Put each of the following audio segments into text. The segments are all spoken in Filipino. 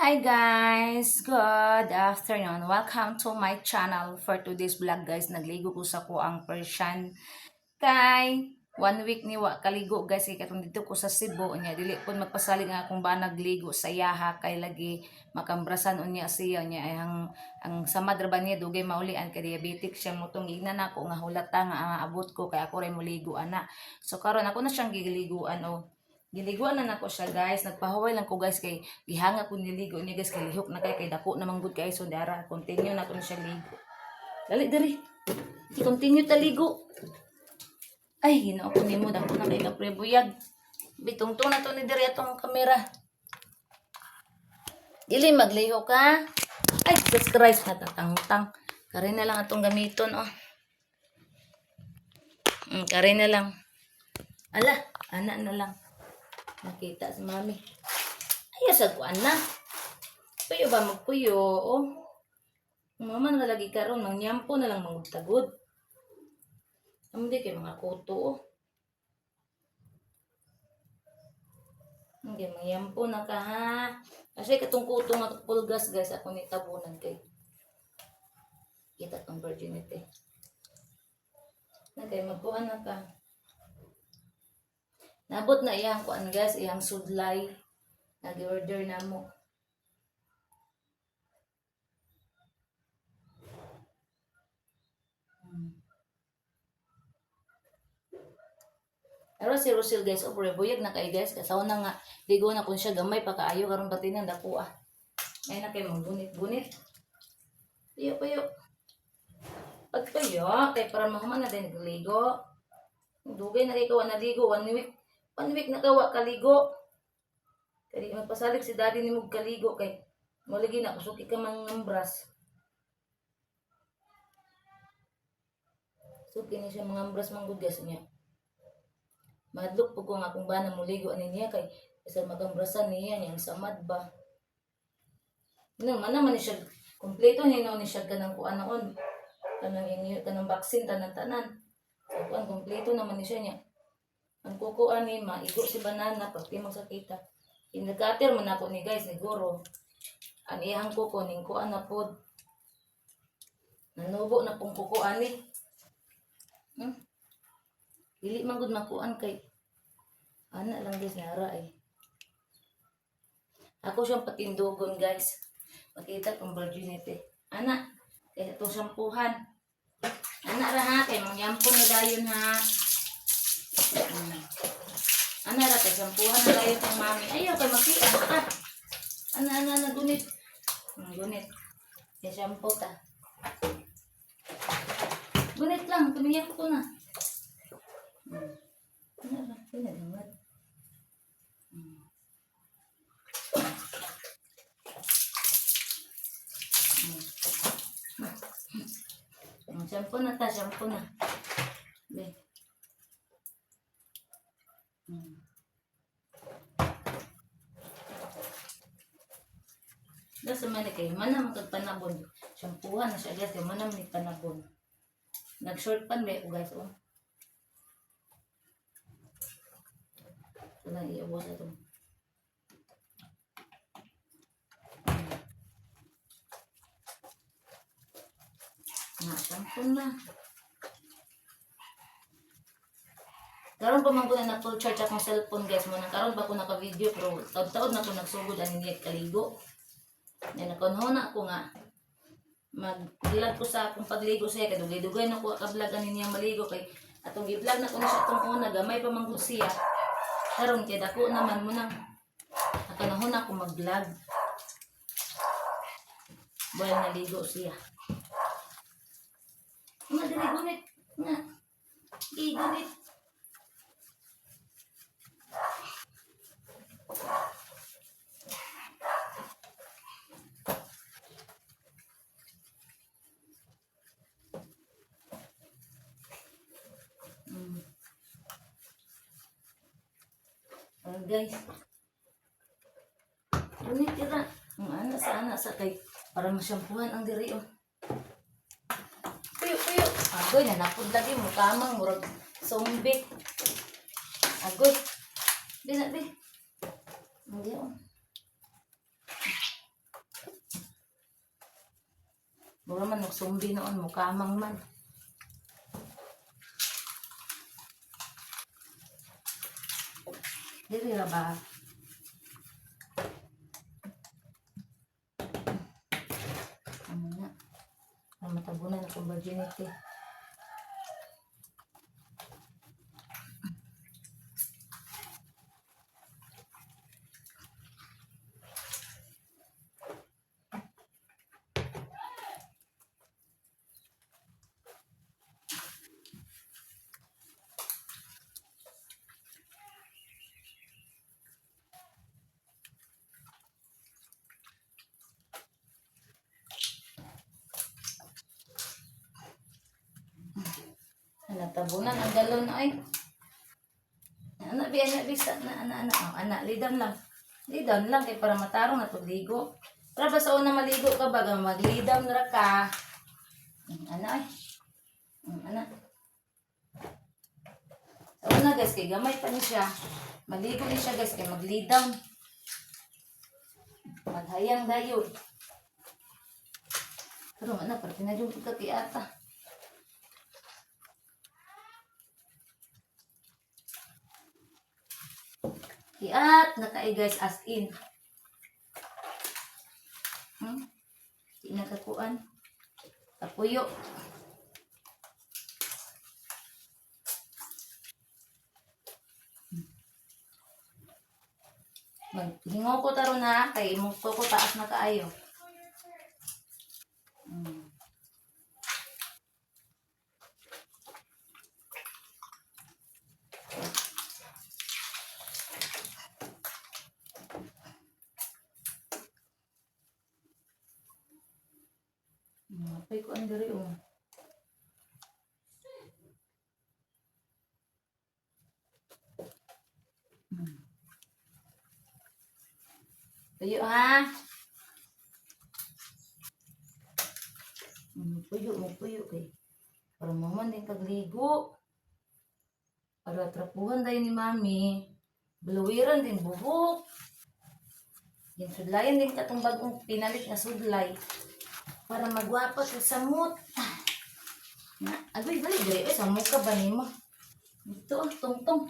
Hi guys! Good afternoon! Welcome to my channel for today's vlog guys. Nagligo ko sa ko ang Persian kay one week ni kaligo guys kay katong dito ko sa Cebu nya dili pud magpasalig nga kung ba nagligo sa yaha kay lagi makambrasan unya siya nya ay ang ang sama ba niya dugay maulian kay diabetic siya motong ignan nako nga hulata nga ang abot ko kay ako ray muligo ana. So karon ako na siyang gigiliguan oh. Giliguan na nako siya guys. Nagpahuway lang ko guys kay gihanga ko niligo niya guys kay lihok na kay kay dako na manggod kay so dara continue na ko siya ligo. Dali dali. I-continue ta ligo. Ay, ginoo ko nimo dako na kay kaprebuyag. Bitungtong na to ni diri atong kamera. Dili magliho ka. Ay, Jesus Christ natatangtang. Kare na lang atong gamiton oh. Mm, kare na lang. Ala, anak na lang. Nakita si mami. Ay, sa kuan na. Puyo ba magpuyo? Oh. Mama na lagi karon mangyampo na lang mangutagod. Hindi kay mga kuto oh. Hindi, mangyampo na ka ha. Kasi katong kuto nga pulgas guys, ako ni tabunan kay. Kita tong virginity. Okay, magkuhan na ka. Nabot na iyang kuan guys, iyang sudlay. Nag-order na mo. Hmm. Pero si Rosil guys, o buyag na kay guys. Kasaw na nga, ligo na kung siya gamay pa kaayo karon pati nang dako ah. Ngayon na kay mong gunit-gunit. Puyo, puyo. Pag puyo, kay para mahuman na din nagligo. Dugay na kay kawa naligo, one week. One week na kawa kaligo. Kaya magpasalig si daddy ni mong kaligo kay malagi na kusuki ka mang ngambras. Suki ni siya mga ambras manggugas niya. Madlok po ko nga kung ba na muligo ani niya kay isa magambrasan niya niyang samad ba. No, man naman siya kompleto ni no ni siya kanang kuan noon. Kanang inyo kanang vaccine tanan tanan. So kuan kompleto naman ni siya niya. Ang kukuan ni maigo si banana pag di magsakita. Inagater man ako ni guys ni Goro. Ang iyang kuko ning kuan na pod. Nanubo na pong kukuan ni. Hmm? Dili man gud makuan kay ana lang guys nara eh. Ako siyang patindugon guys. Makita kong virginity. Ana, kaya itong sampuhan. Ana ra ha, kay mangyampo na dayon ha. Ana ra kay sampuhan na dayon tong mami. Ayaw kay makita ka. Ana ana ana gunit. Hmm, gunit. Kaya shampoo ta. Gunit lang, tumiyak ko na. Hmm. Ano ba? Pinagangad. Hmm. Hmm. Shampoo na ta, shampoo na. Be. Dasa man ni kay manam kag panabon. Shampoohan na siya guys, kay manam ni panabon. Nag-short pan ba guys oh. Wala iabot ito. Nga, shampoo na. Karon pa man ko na na full charge akong cellphone guys mo nang karon pa ko naka-video pero taud-taud na ko nagsugod ani niya kaligo. Yan nakonhona ko nga mag-vlog ko sa akong pagligo siya kay dugay-dugay na ko ka-vlog ani niya maligo kay atong gi-vlog na ko na siya tong una gamay pa man gud siya. Karon kay dako naman mo nang nakanahon ako mag-vlog. Buwan naligo siya. Nga dili gunit nga. Gigunit. lang guys. Ngunit tira. Ang ana sa ana sa kay para masyampuhan ang diri oh. Puyo puyo. Agoy na napod lagi mo kamang murag zombie. Agoy. Di na di. Hindi oh. Mura man og zombie noon mo kamang man. Dili ra ba? Ano na? Ang matabunan ako virginity. Natabunan ang galon ay. Anak, bi, anak, bi, sa, na, anak, anak, oh, anak, lidan lang. Lidan lang, kay para matarong na pagligo. Para ba sa una maligo ka ba, maglidan ra ka. Mm, Anak, ay. Mm, Anak. Sa una guys, kay gamay pa ni siya. Maligo ni siya guys, kay maglidan. Maghayang dayon. Pero anak, para pinadyung pagkatiata. Kiat na kay guys as in. Hmm? Di nakakuan. Kapuyo. Maghingo ko taro na kay mo ko ko taas na kaayo. Hmm. Mapay ko ang diri oh. Hmm. Tuyo ha. Hmm, puyo mo puyo kay. Para maman din kagligo. Para trapuhan tayo ni mami. Buluwiran din buhok. Yung sudlayan din katong bagong pinalit na sudlay para magwapo sa samot. Na, agoy, bali, dali, eh, samot ba nimo? Ito, ah, tong-tong.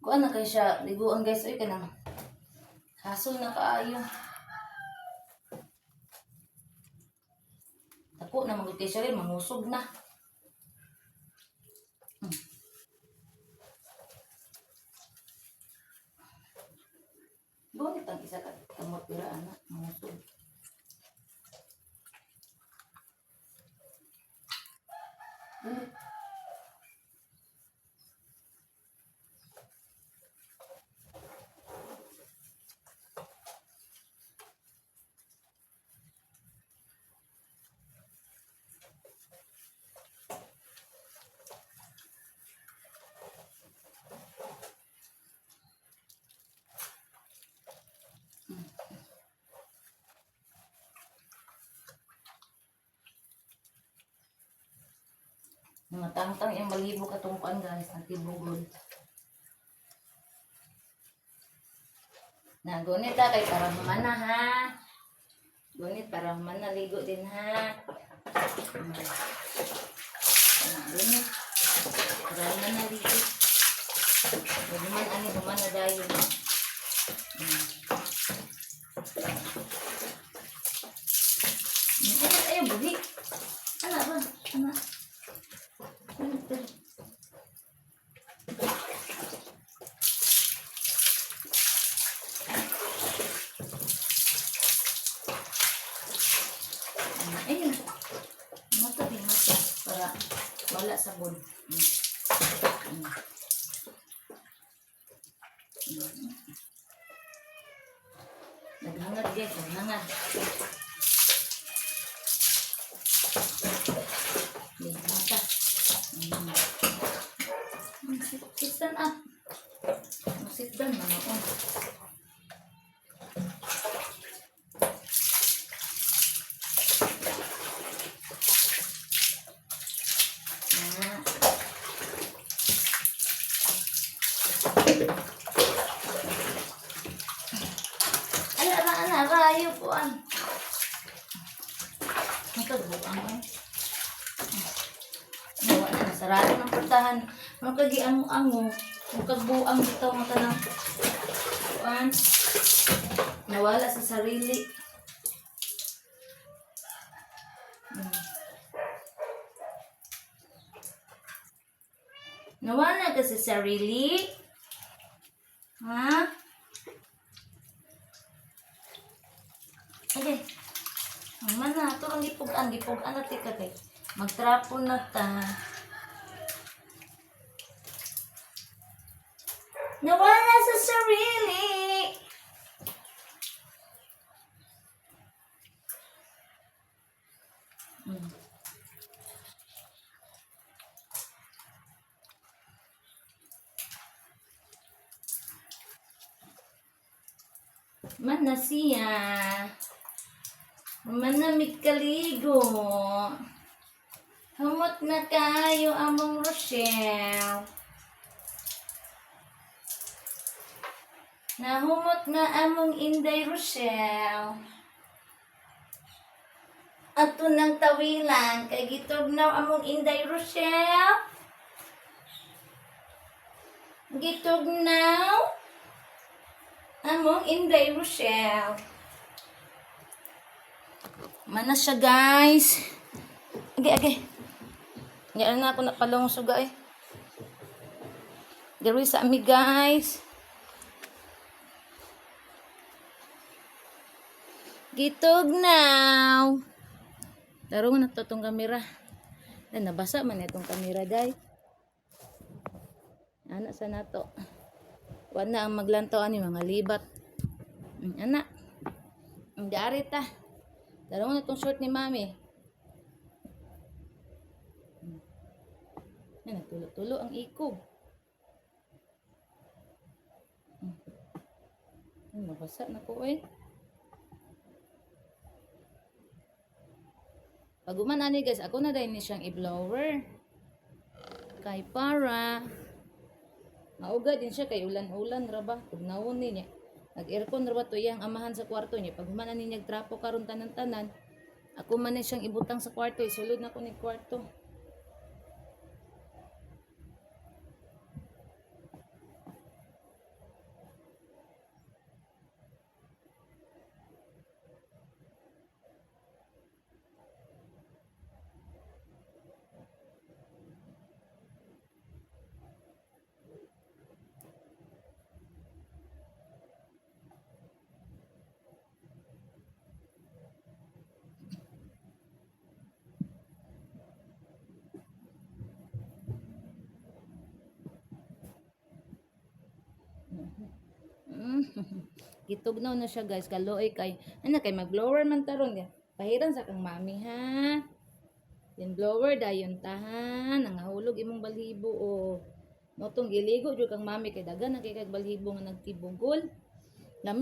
Kuan na kayo siya, liguan guys, ay ka. Hasol na kaayo. Ako na magod kay siya rin, mangusog na. Hmm. Gunit ang isa ka, kamot pira anak, mangusog. Hmm. Mga tangtang yung balibo katungkuan guys, nagtibugol. Na gunit ha, kay para humana ha. Gunit para humana, ligo din ha. Na gunit. Para humana, ligo. Huwag man ani humana dahil. Hmm. Ay, ay, buhi. Ano ba? Ano? Ayun. Mata din mata para wala sabon. Mm. Mm. Mm. Naghangad guys, naghangad. Di, mata. Mm. Mm, sit- sit down up. Sit down, manoon. Ah. Ala, ala, ala, rayo po an. Magkagbuang eh. Sarado ng portahan. Magkagiango-ango. Magkagbuang dito, mata ng kuan. Nawala sa sarili. Hmm. Nawala ka sa sarili? Ha? Okay. Naman na, ito ang gipugan, gipugan na tika kay. Magtrapo na ta. Nawala sa sarili. Hmm. Man na siya. Manamig kaligo. Humot na kayo among Rochelle. Nahumot nga among Inday Rochelle. Ato ng tawilan, kay gitugnaw among Inday Rochelle. Gitugnaw among Inday Rochelle. Manas siya, guys. Age, age. Yan na ako napalong suga eh. Diri sa ami, guys. Gitog now. Laro na to tong kamera. Ay, nabasa man itong kamera, day. Anak sa nato. Wala na ang maglantaw ani mga libat. Anak. Ang dari ta. Laro na itong short ni mami. Yan, natulo-tulo ang ikog. Ay, nabasa na ko eh. Pag umanani guys, ako na dahil ni siyang i-blower. Kay para. Mauga din siya kay ulan-ulan ra ba? Tugnawon ni niya. Nag-aircon ra ba to iyang amahan sa kwarto niya. Pag humanan niya trapo karon tanan-tanan, ako man ni siyang ibutang sa kwarto, isulod na ko ni kwarto. Mm. Gitugnaw na siya guys, kaloy kay ano kay mag-blower man taron ya. Pahiran sa kang mami ha. Yan blower dayon tahan, nangahulog imong balhibo o motong giligo jud kang mami kay dagan na kay kag balhibo nga nagtibugol.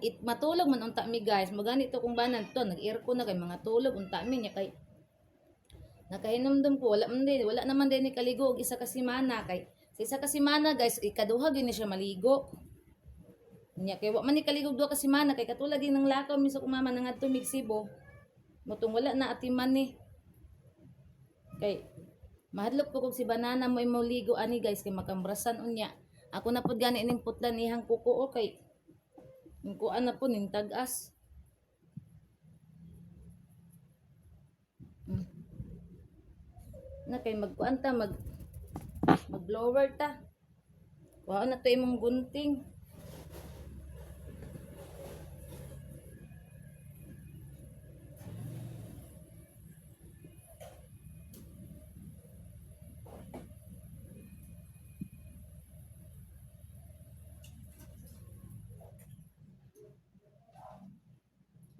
It matulog man unta mi guys, magani to kung banan to, nag-aircon na kay mga tulog unta mi niya kay nakahinomdom ko wala man din wala naman din ni kaligo og isa ka semana kay sa isa ka semana guys ikaduha gini siya maligo Nya kay wa man ni kaligog duha ka semana kay katulad din ng lakaw mi sa kumama nang adto Mexico. Motong wala na atiman ni. Kay mahadlok ko kog si banana mo imo ligo ani guys kay makambrasan unya. Ako na pud gani ning putlan ihang kuko o kay ning kuan na po ning tagas. Mm. Na kay magkuan ta mag mag blower ta. Wa na to imong gunting.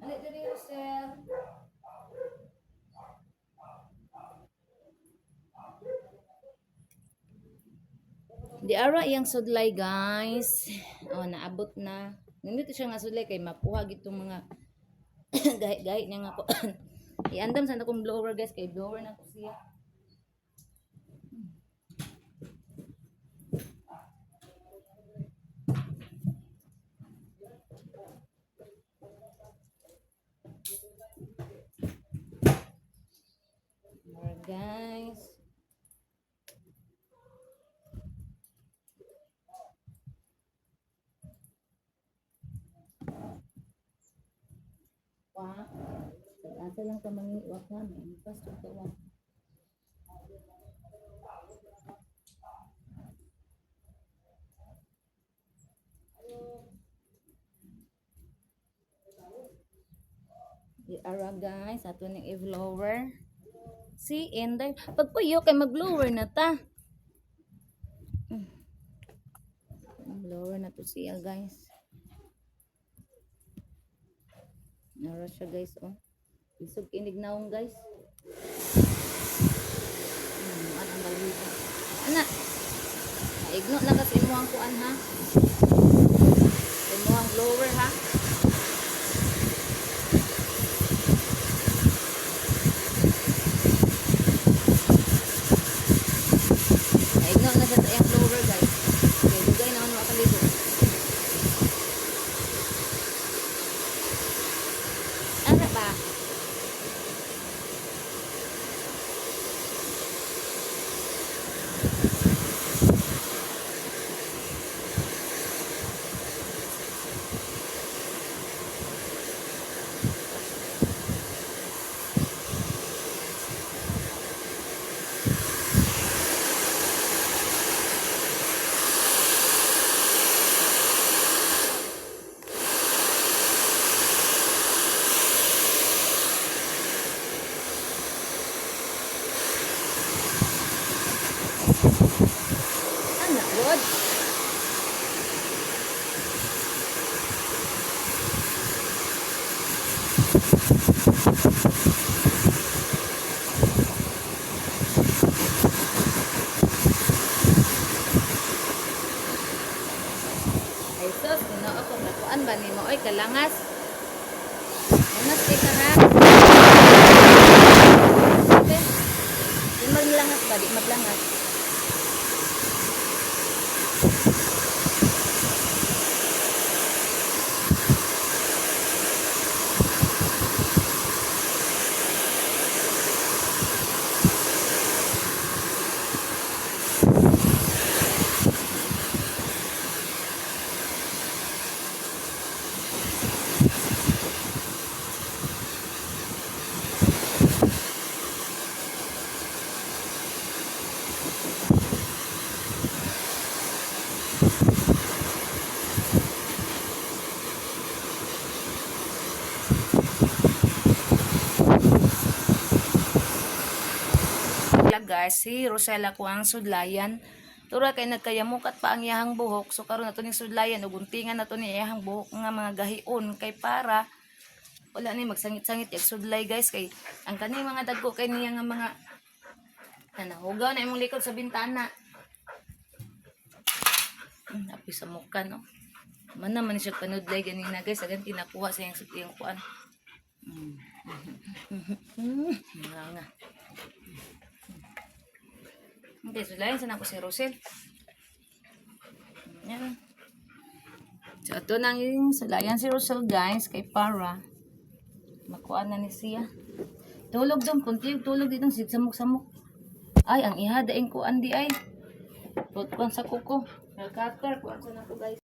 Ali diri Rosel. Di ara iyang sudlay guys. Oh, naabot na. Nindito siya nga sudlay kay mapuha gitong mga gahi-gahi niya nga ko. Iandam sa akong blower guys kay blower na ko siya. Pa. Asa lang ka mangiwak. May pastor ka wa. I-ara guys, ato ning i-blower. Si Ender, pag puyo kay mag-blower na ta. Mm. Blower na to siya guys. Nara siya guys oh. Isog kinig naong guys. Hmm, ano ang balita? Ana. Naigno na kasi mo ang kuan ha. Imo ang blower ha. Naigno na sa iyang blower guys. Kaya dugay na ano akaligo. Ano ba? Ano, Rod? Ay sus, ino ako nakuan ba nimo oy kalangas. Langas kay ka ha. Sabi, Di maglangas ba? Di maglangas. Guys, si Rosella ko ang sudlayan. Tura kay nagkayamukat pa ang iyahang buhok. So karon nato ning sudlayan ug guntingan nato ni iyahang buhok nga mga gahion kay para wala ni magsangit-sangit yung sudlay guys kay ang kani mga dagko kay niya nga mga ano, hugaw na imong likod sa bintana. Hmm, api sa mukha no. Man naman siya panudlay ganina guys, agan tinakuha sa iyang sudlayang kuan. Hmm. Nga nga. Okay, sulayan sana ko si Rosel. Yan. So, ito nang yung sulayan si Rosel, guys, kay Para. Makuha na ni siya. Tulog doon, kunti yung tulog dito, samok-samok. Ay, ang iha, daing kuan di ay. Putkuan sa kuko. Nagkakar, kuan sa na ko, guys.